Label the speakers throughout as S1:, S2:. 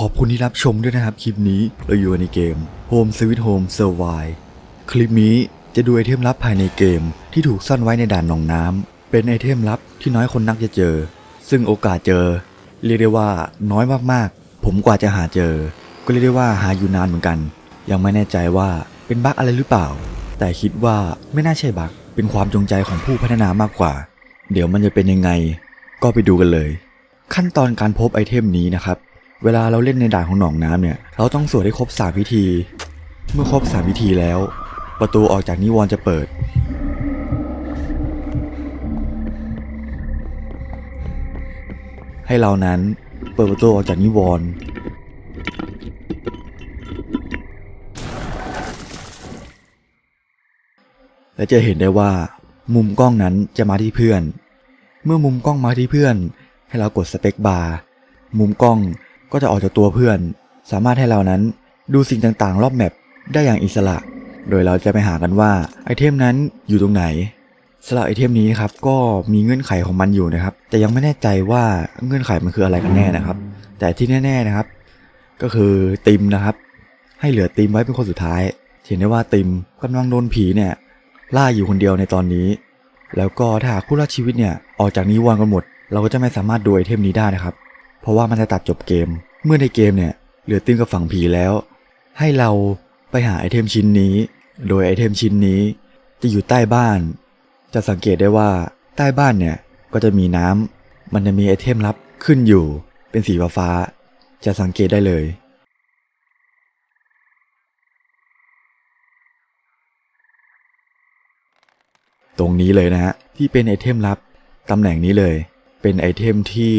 S1: ขอบคุณที่รับชมด้วยนะครับคลิปนี้เราอยู่ในเกม Home Sweet Home Survive คลิปนี้จะดูไอเทมลับภายในเกมที่ถูกซ่อนไว้ในด่านหนองน้ำเป็นไอเทมลับที่น้อยคนนักจะเจอ ซึ่งโอกาสเจอ เรียกได้ว่าน้อยมากๆ ผมกว่าจะหาเจอ ก็เรียกได้ว่าหาอยู่นานเหมือนกัน ยังไม่แน่ใจว่าเป็นบั๊กอะไรหรือเปล่า แต่คิดว่าไม่น่าใช่บั๊กเป็นความจงใจของผู้พัฒนามากกว่า เดี๋ยวมันจะเป็นยังไง ก็ไปดูกันเลย ขั้นตอนการพบไอเทมนี้นะครับ เวลาเราเล่นในด่านของหนองน้ำเนี่ย เราต้องสวดให้ครบสามพิธี เมื่อครบสามพิธีแล้ว ประตูออกจากนิวรณ์จะเปิด ให้เรานั้นเปิดประตูออกจากนิวรณ์และจะเห็นได้ว่า มุมกล้องนั้นจะมาที่เพื่อน เมื่อมุมกล้องมาที่เพื่อน ให้เรากดสเปคบาร์มุมกล้อง ก็จะออกจากตัวเพื่อน สามารถให้เรานั้นดูสิ่งต่างๆ รอบแมปได้อย่างอิสระ โดยเราจะไปหากันว่าไอเทมนั้นอยู่ตรงไหนสำหรับไอเทมนี้ครับก็มีเงื่อนไขของมันอยู่นะครับ แต่ยังไม่แน่ใจว่าเงื่อนไขมันคืออะไรกันแน่นะครับ แต่ที่แน่ ๆนะครับ ก็คือติมนะครับ ให้เหลือติมไว้เป็นคนสุดท้ายเห็นได้ว่าติมกำลังโดนผีเนี่ยล่าอยู่คนเดียวในตอนนี้ แล้วก็ถ้าหากผู้รอดชีวิตเนี่ยออกจากนิวรณ์กันหมด เราก็จะไม่สามารถดูไอเทมนี้ได้นะครับ เพราะว่ามันจะตัดจบเกม เมื่อในเกมเนี่ยเหลือติ้มกับฝั่งผีแล้ว ให้เราไปหาไอเทมชิ้นนี้ โดยไอเทมชิ้นนี้จะอยู่ใต้บ้าน จะสังเกตได้ว่าใต้บ้านเนี่ยก็จะมีน้ำมันจะมีไอเทมลับขึ้นอยู่เป็นสีฟ้าจะสังเกตได้เลยตรงนี้เลยนะฮะที่เป็นไอเทมลับ ตำแหน่งนี้เลย เป็นไอเทมที่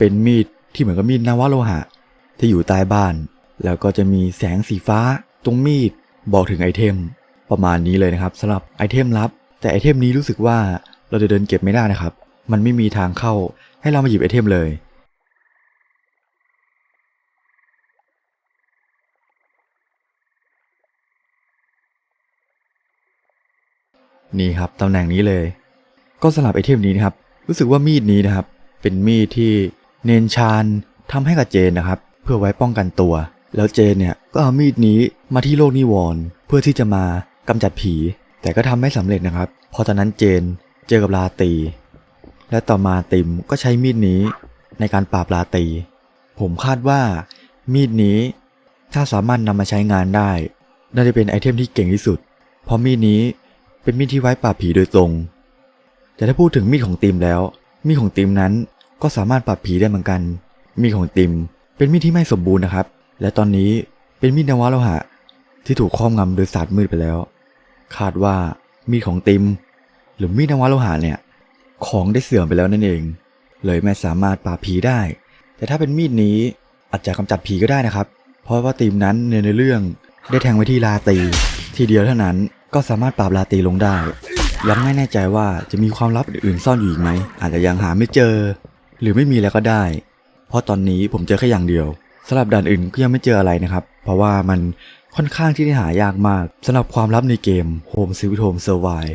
S1: เป็นมีดที่เหมือนกับมีดนวโลหะ ที่อยู่ใต้บ้าน แล้วก็จะมีแสงสีฟ้า ตรงมีดบอกถึงไอเทม ประมาณนี้เลยนะครับสำหรับไอเทมลับ แต่ไอเทมนี้รู้สึกว่าเราจะเดินเก็บไม่ได้นะครับ มันไม่มีทางเข้าให้เรามาหยิบไอเทมเลยนี่ครับตำแหน่งนี้เลย ก็สำหรับไอเทมนี้นะครับ รู้สึกว่ามีดนี้นะครับ เป็นมีดที่ เนนชานทำให้กับเจนนะครับ เพื่อไว้ป้องกันตัว แล้วเจนเนี่ยก็เอามีดนี้มาที่โลกนิวรณ์เพื่อที่จะมากำจัดผี แต่ก็ทำไม่สำเร็จนะครับพราะตอนนั้นเจนเจอกับลาตี และต่อมาติมก็ใช้มีดนี้ในการปราบลาตี ผมคาดว่ามีดนี้ถ้าสามารถนำมาใช้งานได้ น่าจะเป็นไอเทมที่เก่งที่สุด เพราะมีดนี้เป็นมีดที่ไว้ปราบผีโดยตรง แต่ถ้าพูดถึงมีดของติมแล้ว มีดของติมนั้น ก็สามารถปราบผีได้เหมือนกัน มีดของติมเป็นมีดที่ไม่สมบูรณ์นะครับ และตอนนี้เป็นมีดนวโลหะ ที่ถูกครอบงำโดยศาสตร์มืดไปแล้ว คาดว่ามีดของติม หรือมีดนวโลหะเนี่ย ของได้เสื่อมไปแล้วนั่นเอง เลยไม่สามารถปราบผีได้ แต่ถ้าเป็นมีดนี้อาจจะกำจัดผีก็ได้นะครับ เพราะว่าติมนั้นในเรื่องได้แทงไว้ที่ลาตี ทีเดียวเท่านั้นก็สามารถปราบลาตีลงได้ ยังไม่แน่ใจว่าจะมีความลับอื่นๆซ่อนอยู่อีกไหม อาจจะยังหาไม่เจอ หรือไม่มีแล้วก็ได้ เพราะตอนนี้ผมเจอแค่อย่างเดียวสำหรับด่านอื่นก็ยังไม่เจออะไรนะครับ เพราะว่ามันค่อนข้างที่จะหายากมากสำหรับความลับในเกม Home Sweet Home Survive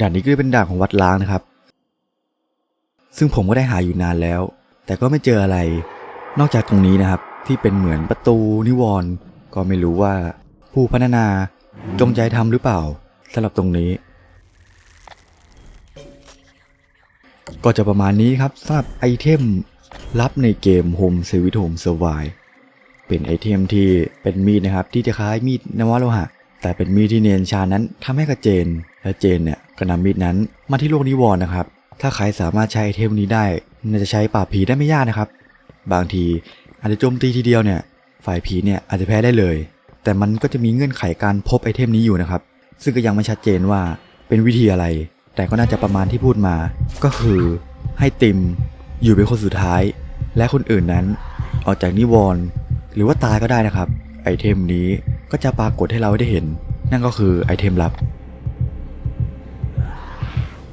S1: ด่านนี้ก็เป็นด่านของวัดล้างนะครับ ซึ่งผมก็ได้หาอยู่นานแล้ว แต่ก็ไม่เจออะไร นอกจากตรงนี้นะครับ ที่เป็นเหมือนประตูนิวรณ์ก็ไม่รู้ว่าผู้พัฒนาจงใจทำหรือเปล่าสำหรับตรงนี้ ก็จะประมาณนี้ครับสำหรับไอเทมลับในเกม Home Sweet Home Survive เป็นไอเทมที่เป็นมีดนะครับ ที่จะคล้ายมีดนวโลหะ แต่เป็นมีดที่เนียนชานั้นทำให้กับเจน และเจนเนี่ยก็นำมีดนั้นมาที่โลกนิวรณ์นะครับ ถ้าใครสามารถใช้ไอเทมนี้ได้น่าจะใช้ปราบผีได้ไม่ยากนะครับ บางทีอาจจะโจมตีทีเดียวเนี่ย ฝ่ายผีเนี่ยอาจจะแพ้ได้เลย แต่มันก็จะมีเงื่อนไขการพบไอเทมนี้อยู่นะครับ ซึ่งก็ยังไม่ชัดเจนว่าเป็นวิธีอะไร แต่ก็น่าจะประมาณที่พูดมา ก็คือให้ติมอยู่เป็นคนสุดท้าย และคนอื่นนั้น ออกจากนิวรณ์หรือว่าตายก็ได้นะครับ ไอเทมนี้ก็จะปรากฏให้เราได้เห็น นั่นก็คือไอเทมลับ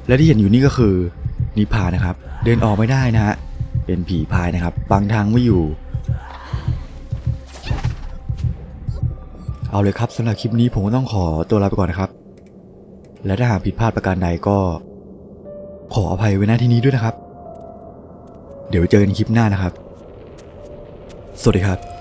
S1: และที่เห็นอยู่นี่ก็คือนิพานนะครับ เดินออกไม่ได้นะฮะเป็นผีพายนะครับบังทางไม่อยู่ เอาเลยครับสำหรับคลิปนี้ผมก็ต้องขอตัวลาไปก่อนนะครับ และถ้าหากผิดพลาดประการใดก็ ขออภัยไว้หน้าที่นี้ด้วยนะครับ เดี๋ยวเจอกันคลิปหน้านะครับ สวัสดีครับ